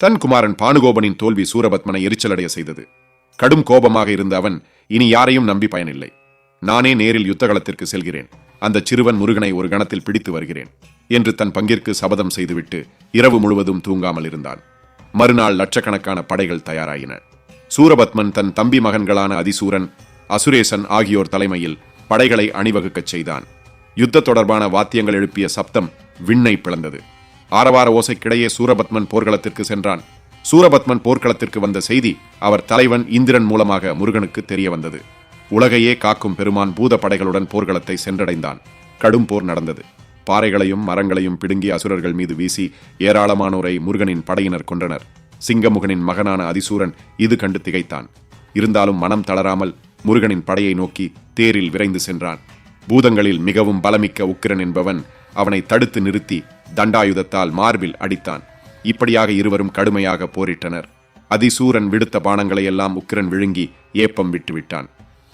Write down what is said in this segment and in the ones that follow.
தன் குமாரன் பானுகோபனின் தோல்வி சூரபத்மனை எரிச்சலடைய செய்தது. கடும் கோபமாக இருந்த அவன் இனி யாரையும் நம்பி பயனில்லை. நானே நேரில் யுத்தகலத்திற்கு செல்கிறேன். அந்த சிறுவன் முருகனை ஒரு கணத்தில் பிடித்து வருகிறேன் என்று தன் பங்கிற்கு சபதம் செய்துவிட்டு இரவு முழுவதும் தூங்காமல் இருந்தான். மறுநாள் லட்சக்கணக்கான படைகள் தயாராயின. சூரபத்மன் தன் தம்பி மகன்களான அதிசூரன் அசுரேசன் ஆகியோர் தலைமையில் படைகளை அணிவகுக்கச் செய்தான். யுத்த தொடர்பான வாத்தியங்கள் எழுப்பிய சப்தம் விண்ணை பிளந்தது. ஆரவார ஓசைக்கிடையே சூரபத்மன் போர்க்களத்திற்கு சென்றான். சூரபத்மன் போர்க்களத்திற்கு வந்த செய்தி அவர் தலைவன் இந்திரன் மூலமாக முருகனுக்கு தெரிய வந்தது. உலகையே காக்கும் பெருமான் பூத படைகளுடன் போர்க்களத்தை சென்றடைந்தான். கடும் போர் நடந்தது. பாறைகளையும் மரங்களையும் பிடுங்கி அசுரர்கள் மீது வீசி ஏராளமானோரை முருகனின் படையினர் கொன்றனர். சிங்கமுகனின் மகனான அதிசூரன் இது கண்டு திகைத்தான். இருந்தாலும் மனம் தளராமல் முருகனின் படையை நோக்கி தேரில் விரைந்து சென்றான். பூதங்களில் மிகவும் பலமிக்க உக்கிரன் என்பவன் அவனை தடுத்து நிறுத்தி தண்டாயுதத்தால் மார்பில் அடித்தான். இப்படியாக இருவரும் கடுமையாக போரிட்டனர். அதிசூரன் விடுத்த பானங்களை எல்லாம் உக்கிரன் விழுங்கி ஏப்பம் விட்டுவிட்டான்.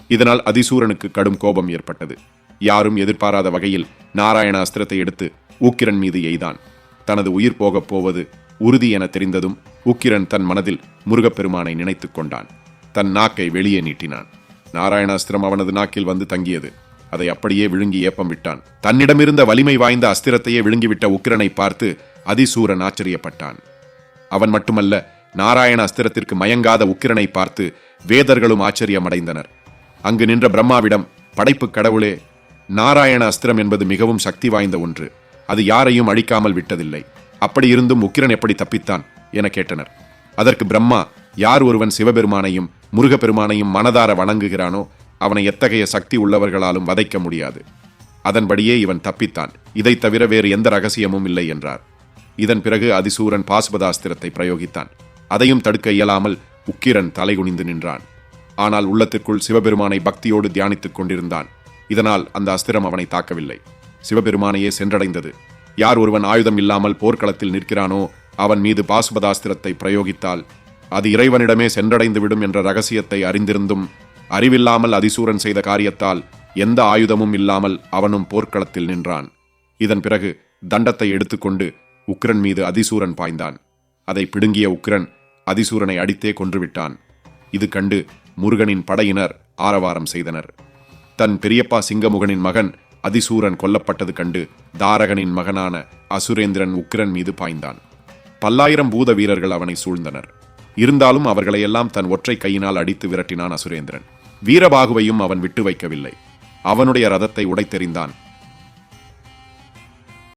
இதனால் அதிசூரனுக்கு கடும் கோபம் ஏற்பட்டது. யாரும் எதிர்பாராத வகையில் நாராயண அஸ்திரத்தை எடுத்து உக்கிரன் மீது எய்தான். தனது உயிர் போகப் போவது உறுதி என தெரிந்ததும் உக்கிரன் தன் மனதில் முருகப்பெருமானை நினைத்துக் கொண்டான். தன் நாக்கை வெளியே நீட்டினான். நாராயணாஸ்திரம் அவனது நாக்கில் வந்து தங்கியது. அதை அப்படியே விழுங்கி ஏப்பம் விட்டான். தன்னிடமிருந்த வலிமை வாய்ந்த அஸ்திரத்தையே விழுங்கிவிட்ட உக்கிரனை பார்த்து அதிசூரன் ஆச்சரியப்பட்டான். அவன் மட்டுமல்ல நாராயண அஸ்திரத்திற்கு மயங்காத உக்கிரனை பார்த்து வேதர்களும் ஆச்சரியமடைந்தனர். அங்கு நின்ற பிரம்மாவிடம் படைப்புக் கடவுளே நாராயண அஸ்திரம் என்பது மிகவும் சக்தி வாய்ந்த ஒன்று. அது யாரையும் அழிக்காமல் விட்டதில்லை. அப்படி இருந்தும் உக்கிரன் எப்படி தப்பித்தான்? என கேட்டனர். அதற்கு பிரம்மா யார் ஒருவன் சிவபெருமானையும் முருகப்பெருமானையும் மனதார வணங்குகிறானோ அவனை எத்தகைய சக்தி உள்ளவர்களாலும் வதைக்க முடியாது. அதன்படியே இவன் தப்பித்தான். இதைத் தவிர வேறு எந்த ரகசியமும் இல்லை என்றார். இதன் பிறகு அதிசூரன் பாசுபதாஸ்திரத்தை பிரயோகித்தான். அதையும் தடுக்க இயலாமல் உக்கிரன் தலைகுனிந்து நின்றான். ஆனால் உள்ளத்திற்குள் சிவபெருமானை பக்தியோடு தியானித்துக் கொண்டிருந்தான். இதனால் அந்த அஸ்திரம் அவனை தாக்கவில்லை. சிவபெருமானையே சென்றடைந்தது. யார் ஒருவன் ஆயுதம் இல்லாமல் போர்க்களத்தில் நிற்கிறானோ அவன் மீது பாசுபதாஸ்திரத்தை பிரயோகித்தால் அது இறைவனிடமே சென்றடைந்துவிடும் என்ற ரகசியத்தை அறிந்திருந்தும் அறிவில்லாமல் அதிசூரன் செய்த காரியத்தால் எந்த ஆயுதமும் இல்லாமல் அவனும் போர்க்களத்தில் நின்றான். இதன் பிறகு தண்டத்தை எடுத்துக்கொண்டு உக்கிரன் மீது அதிசூரன் பாய்ந்தான். அதை பிடுங்கிய உக்கிரன் அதிசூரனை அடித்தே கொன்றுவிட்டான். இது கண்டு முருகனின் படையினர் ஆரவாரம் செய்தனர். தன் பெரியப்பா சிங்கமுகனின் மகன் அதிசூரன் கொல்லப்பட்டது கண்டு தாரகனின் மகனான அசுரேந்திரன் உக்கிரன் மீது பாய்ந்தான். பல்லாயிரம் பூத வீரர்கள் அவனை சூழ்ந்தனர். இருந்தாலும் அவர்களையெல்லாம் தன் ஒற்றை கையினால் அடித்து விரட்டினான் அசுரேந்திரன். வீரபாகுவையும் அவன் விட்டு வைக்கவில்லை அவனுடைய ரதத்தை உடைத்தெறிந்தான்.